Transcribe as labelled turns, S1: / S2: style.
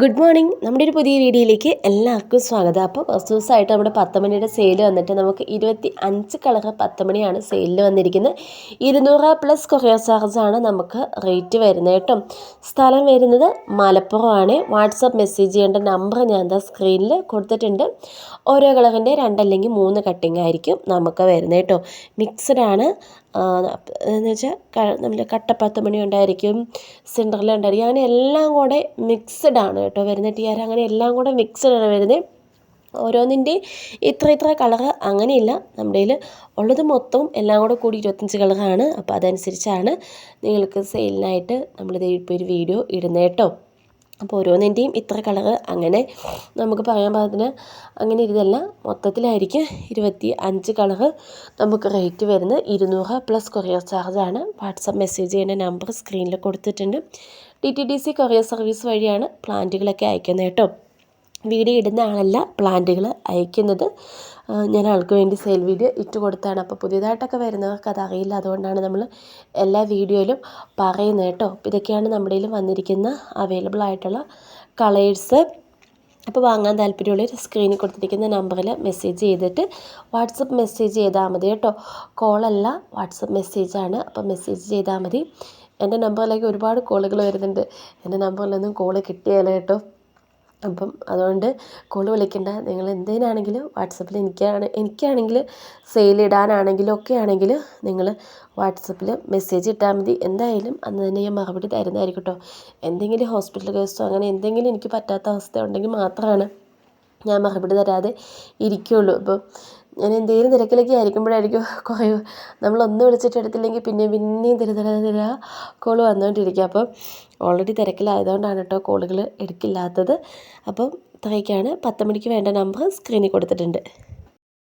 S1: Good morning നമ്മുടെ ഒരു പുതിയ വീഡിയോയിലേക്ക് എല്ലാവർക്കും സ്വാഗതം. അപ്പോൾ ഫസ്റ്റ് ദിവസമായിട്ട് നമ്മുടെ പത്ത് മണിയുടെ സെയിൽ വന്നിട്ട് നമുക്ക് ഇരുപത്തി അഞ്ച് കളർ പത്ത് മണിയാണ് സെയിലിൽ വന്നിരിക്കുന്നത്. ഇരുന്നൂറ് പ്ലസ് കൊറിയർ ചാർജാണ് നമുക്ക് റേറ്റ് വരുന്നത് കേട്ടോ. സ്ഥലം വരുന്നത് മലപ്പുറമാണ്. വാട്സപ്പ് മെസ്സേജ് ചെയ്യേണ്ട നമ്പർ ഞാൻ എന്താ സ്ക്രീനിൽ കൊടുത്തിട്ടുണ്ട്. ഓരോ കളറിന്റെ രണ്ടല്ലെങ്കിൽ മൂന്ന് കട്ടിംഗ് ആയിരിക്കും നമുക്ക് വരുന്നത് കേട്ടോ. മിക്സഡ് ആണ്. എന്ന് വെച്ചാൽ നമ്മൾ കട്ടപ്പത്ത് മണി ഉണ്ടായിരിക്കും സിൻഡർല ഉണ്ടായിരിക്കും അങ്ങനെ എല്ലാം കൂടെ മിക്സഡ് ആണ് കേട്ടോ വരുന്നത്. ടിയാര അങ്ങനെ എല്ലാം കൂടെ മിക്സഡ് ആണ് വരുന്നത്. ഓരോന്നിന്റെ ഇത്ര ഇത്ര കളറ് അങ്ങനെയില്ല നമ്മുടെ കയ്യിൽ ഉള്ളത് മൊത്തം എല്ലാം കൂടെ കൂടി ഇരുപത്തഞ്ച് കളറാണ് അപ്പോൾ അതനുസരിച്ചാണ് നിങ്ങൾക്ക് സെയിലിനായിട്ട് നമ്മളിത് ഇപ്പോൾ ഒരു വീഡിയോ ഇടുന്നത് കേട്ടോ. അപ്പോൾ ഓരോന്നിന്റെയും ഇത്ര കളറ് അങ്ങനെ നമുക്ക് പറയാൻ പാകത്തിന് അങ്ങനെ ഇരുതല്ല മൊത്തത്തിലായിരിക്കും ഇരുപത്തി അഞ്ച് കളറ് നമുക്ക് റേറ്റ് വരുന്നത്. ഇരുന്നൂറ് പ്ലസ് കൊറിയർ ചാർജാണ് വാട്സപ്പ് മെസ്സേജ് ചെയ്യുന്ന നമ്പർ സ്ക്രീനിൽ കൊടുത്തിട്ടുണ്ട്. D T D C courier service വഴിയാണ് പ്ലാന്റുകളൊക്കെ അയക്കുന്നത് കേട്ടോ. വീഡിയോ ഇടുന്ന ആളല്ല പ്ലാന്റുകൾ അയക്കുന്നത്. ഞാൻ ആൾക്ക് വേണ്ടി സെയിൽ വീഡിയോ ഇട്ട് കൊടുത്താണ്. അപ്പോൾ പുതിയതായിട്ടൊക്കെ വരുന്നവർക്ക് അതറിയില്ല അതുകൊണ്ടാണ് നമ്മൾ എല്ലാ വീഡിയോയിലും പറയുന്നത് കേട്ടോ. ഇതൊക്കെയാണ് നമ്മുടെ വന്നിരിക്കുന്ന അവൈലബിൾ ആയിട്ടുള്ള കളേഴ്സ് അപ്പോൾ വാങ്ങാൻ താല്പര്യമുള്ളവർ സ്ക്രീനിൽ കൊടുത്തിരിക്കുന്ന നമ്പറിൽ മെസ്സേജ് ചെയ്തിട്ട് വാട്സപ്പ് മെസ്സേജ് ചെയ്താൽ മതി കേട്ടോ. കോളല്ല വാട്സപ്പ് മെസ്സേജാണ് അപ്പോൾ മെസ്സേജ് ചെയ്താൽ മതി. എന്റെ നമ്പറിലേക്ക് ഒരുപാട് കോളുകൾ വരുന്നുണ്ട്. എന്റെ നമ്പറിലൊന്നും കോൾ കിട്ടിയാലോ കേട്ടോ. അപ്പം അതുകൊണ്ട് കോൾ വിളിക്കേണ്ട. നിങ്ങൾ എന്തിനാണെങ്കിലും വാട്സപ്പിൽ എനിക്കാണ് എനിക്കാണെങ്കിൽ സെയിൽ ഇടാനാണെങ്കിലും ഒക്കെ ആണെങ്കിൽ നിങ്ങൾ വാട്സപ്പിൽ മെസ്സേജ് ഇട്ടാൽ മതി. എന്തായാലും അന്ന് തന്നെ ഞാൻ മറുപടി തരുന്നതായിരിക്കും കേട്ടോ എന്തെങ്കിലും ഹോസ്പിറ്റൽ കേസോ അങ്ങനെ എന്തെങ്കിലും എനിക്ക് പറ്റാത്ത അവസ്ഥ ഉണ്ടെങ്കിൽ മാത്രമാണ് ഞാൻ മറുപടി തരാതെ ഇരിക്കുകയുള്ളൂ ഇപ്പം ഞാൻ എന്തെങ്കിലും തിരക്കിലൊക്കെ ആയിരിക്കുമ്പോഴായിരിക്കും നമ്മളൊന്ന് വിളിച്ചിട്ട് എടുത്തില്ലെങ്കിൽ പിന്നെ പിന്നെയും തിര തിര തിര കോൾ വന്നുകൊണ്ടിരിക്കുക അപ്പം ഓൾറെഡി തിരക്കിലായതുകൊണ്ടാണ് കേട്ടോ കോളുകൾ എടുക്കില്ലാത്തത്. അപ്പം ഇത്രയൊക്കെയാണ് പത്ത് മണിക്ക് വേണ്ട നമ്പർ സ്ക്രീനിൽ കൊടുത്തിട്ടുണ്ട്.